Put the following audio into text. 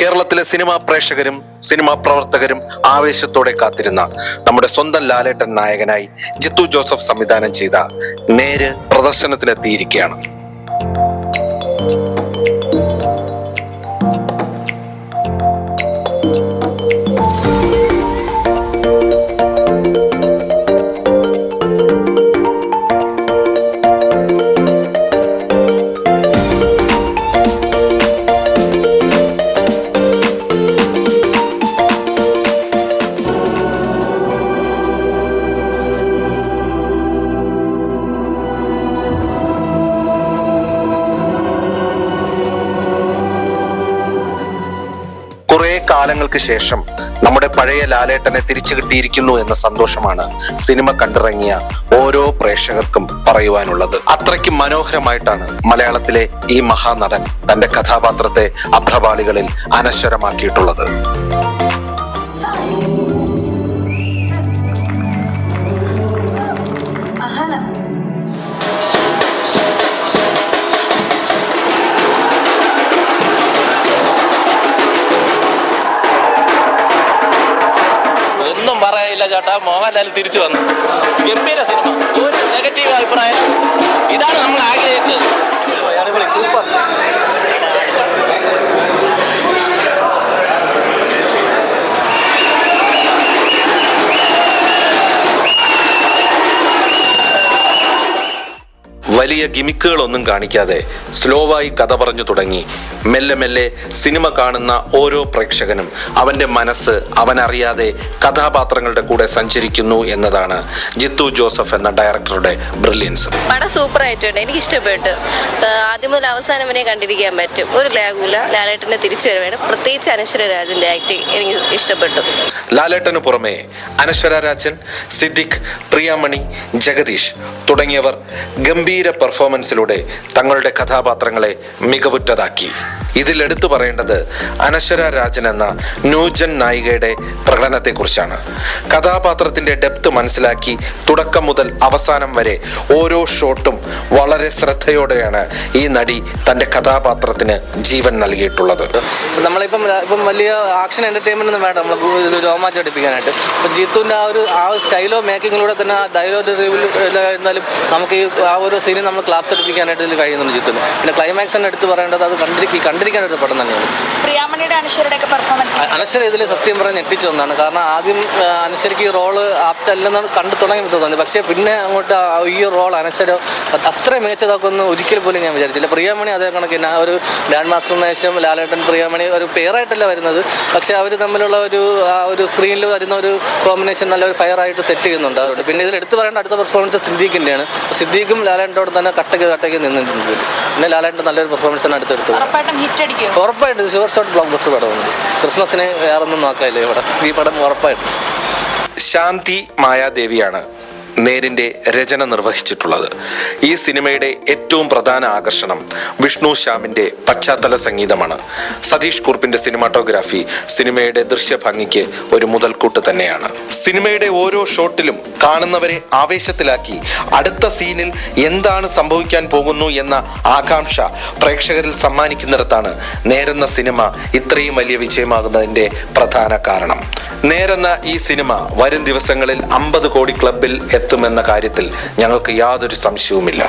കേരളത്തിലെ സിനിമാ പ്രേക്ഷകരും സിനിമാ പ്രവർത്തകരും ആവേശത്തോടെ കാത്തിരുന്ന നമ്മുടെ സ്വന്തം ലാലേട്ടൻ നായകനായി ജിത്തു ജോസഫ് സംവിധാനം ചെയ്ത നേര് പ്രദർശനത്തിനെത്തിയിരിക്കുകയാണ്. കാലങ്ങൾക്ക് ശേഷം നമ്മുടെ പഴയ ലാലേട്ടനെ തിരിച്ചു കിട്ടിയിരിക്കുന്നു എന്ന സന്തോഷമാണ് സിനിമ കണ്ടിറങ്ങിയ ഓരോ പ്രേക്ഷകർക്കും പറയുവാനുള്ളത്. അത്രയ്ക്ക് മനോഹരമായിട്ടാണ് മലയാളത്തിലെ ഈ മഹാനടൻ തന്റെ കഥാപാത്രത്തെ അഭ്രപാളികളിൽ അനശ്വരമാക്കിയിട്ടുള്ളത്. ചേട്ടാ മോഹൻലാൽ തിരിച്ചു വന്നു. ഗംഭീര സിനിമ. ഒരു നെഗറ്റീവ് അഭിപ്രായം. ഇതാണ് നമ്മൾ ആഗ്രഹിച്ചത്. വലിയ ഗിമിക്കുകളൊന്നും കാണിക്കാതെ സ്ലോവായി കഥ പറഞ്ഞു തുടങ്ങി. മെല്ലെ മെല്ലെ സിനിമ കാണുന്ന ഓരോ പ്രേക്ഷകനും അവന്റെ മനസ്സ് അവനറിയാതെ കഥാപാത്രങ്ങളുടെ കൂടെ സഞ്ചരിക്കുന്നു എന്നതാണ് ജിത്തു ജോസഫ് എന്ന ഡയറക്ടറുടെ ബ്രില്യൻസ്. പടം സൂപ്പർ ആയിട്ടുണ്ട് എനിക്ക് ഇഷ്ടപ്പെട്ടു ആദ്യം മുതൽ അവസാനം വരെ കണ്ടിരിക്കാൻ പറ്റും. ഒരു ലാഗൂല. ലാലേട്ടനെ തിരിച്ചു വരവേണം പ്രത്യേകിച്ച് അനശ്വര രാജന്റെ ആക്ടിങ് എനിക്ക് ഇഷ്ടപ്പെട്ടു. ലാലേട്ടനു പുറമെ അനശ്വര രാജൻ സിദ്ദിഖ് പ്രിയാമണി ജഗദീഷ് തുടങ്ങിയവർ ഗംഭീര പെർഫോമൻസിലൂടെ തങ്ങളുടെ കഥാപാത്രങ്ങളെ മികവുറ്റതാക്കി. ഇതിൽ എടുത്തു പറയേണ്ടത് അനശ്വര രാജൻ എന്ന ന്യൂജൻ നായികയുടെ പ്രകടനത്തെക്കുറിച്ചാണ്. കഥാപാത്രത്തിന്റെ ഡെപ്ത് മനസ്സിലാക്കി തുടക്കം മുതൽ അവസാനം വരെ ഓരോ ഷോട്ടും വളരെ ശ്രദ്ധയോടെയാണ് ഈ നടി തന്റെ കഥാപാത്രത്തിന് ജീവൻ നൽകിയിട്ടുള്ളത്. നമ്മളിപ്പം ഇപ്പം വലിയ ആക്ഷൻ എന്റർടൈൻമെന്റ് ഒന്നും വേണ്ട. നമ്മൾ രോമാഞ്ചം അടുപ്പിക്കാനായിട്ട്. ജീത്തുവിന്റെ ആ ഒരു ആ സ്റ്റൈലോ മേക്കിങ്ങിലൂടെ തന്നെ ആ ഡയലോഗ് എന്നാലും നമുക്ക് ഈ ആ ഒരു സീനും നമ്മൾ ക്ലാസ് എടുപ്പിക്കാനായിട്ട് ഇതിൽ കഴിയുന്നുണ്ട് ജീത്തുവിന്. പിന്നെ ക്ലൈമാക്സ് തന്നെ എടുത്ത് പറയേണ്ടത് അത് കണ്ടിരിക്കും കണ്ടിരിക്കാനൊരു പടം തന്നെയാണ്. പ്രിയാമണിയുടെ അനശ്വരയുടെ ഒക്കെ പെർഫോമൻസ് അനശ്വര ഇതിൽ സത്യം പറഞ്ഞ് ഞെട്ടിച്ചു വന്നാണ് കാരണം ആദ്യം അനശ്വരയ്ക്ക് ഈ റോൾ ആപ്റ്റ് അല്ലെന്ന് കണ്ടു തുടങ്ങി തോന്നി പക്ഷേ പിന്നെ അങ്ങോട്ട് ഈ റോൾ അനശ്വര അത് അത്ര മികച്ചതാക്കുമെന്ന് ഒരിക്കൽ പോലും ഞാൻ വിചാരിച്ചില്ല. പ്രിയാമണി അതേ കണക്കിന് ആ ഒരു ഗ്രാൻഡ് മാസ്റ്ററിന് ശേഷം ലാലേട്ടൻ പ്രിയാമണി ഒരു പേരായിട്ടല്ല വരുന്നത്. പക്ഷേ അവർ തമ്മിലുള്ള ഒരു ആ ഒരു സ്ക്രീനിൽ വരുന്ന ഒരു കോമ്പിനേഷൻ നല്ല ഒരു ഫയർ ആയിട്ട് സെറ്റ് ചെയ്യുന്നുണ്ട് അതുകൊണ്ട് പിന്നെ ഇതിൽ എടുത്തു പറയേണ്ട അടുത്ത പെർഫോമൻസ് സിദ്ദീഖിന്റെയാണ് സിദ്ദീഖും ലാലേട്ടനോട് തന്നെ കട്ടക്ക് കട്ടയ്ക്ക് നിന്നിട്ടുണ്ട്. പിന്നെ ലാലേട്ടൻ നല്ലൊരു പെർഫോമൻസ് ആണ് അടുത്തെടുത്തത്. ഹിറ്റ് ഉറപ്പായിട്ടും ഷുവർ ഷോട്ട് ബ്ലോക്ക് ബസ്റ്റർ പടമാണ്. ക്രിസ്മസിന് വേറൊന്നും നോക്കാനില്ല ഇവിടെ. ഈ പടം ഉറപ്പായിട്ടും. ശാന്തി മായാദേവിയാണ്. നേരിന്റെ രചന നിർവഹിച്ചിട്ടുള്ളത്. ഈ സിനിമയുടെ ഏറ്റവും പ്രധാന ആകർഷണം വിഷ്ണു ശ്യാമിന്റെ പശ്ചാത്തല സംഗീതമാണ്. സതീഷ് കുർപ്പിന്റെ സിനിമാറ്റോഗ്രാഫി സിനിമയുടെ ദൃശ്യഭംഗിക്ക് ഒരു മുതൽക്കൂട്ട് തന്നെയാണ്. സിനിമയുടെ ഓരോ ഷോട്ടിലും കാണുന്നവരെ ആവേശത്തിലാക്കി അടുത്ത സീനിൽ എന്താണ് സംഭവിക്കാൻ പോകുന്നു എന്ന ആകാംക്ഷ പ്രേക്ഷകരിൽ സമ്മാനിക്കുന്നിടത്താണ് നേരെന്ന സിനിമ ഇത്രയും വലിയ വിജയമാകുന്നതിന്റെ പ്രധാന കാരണം. നേരെന്ന ഈ സിനിമ വരും ദിവസങ്ങളിൽ അമ്പത് കോടി ക്ലബിൽ എത്തുമെന്ന കാര്യത്തിൽ ഞങ്ങൾക്ക് യാതൊരു സംശയവുമില്ല.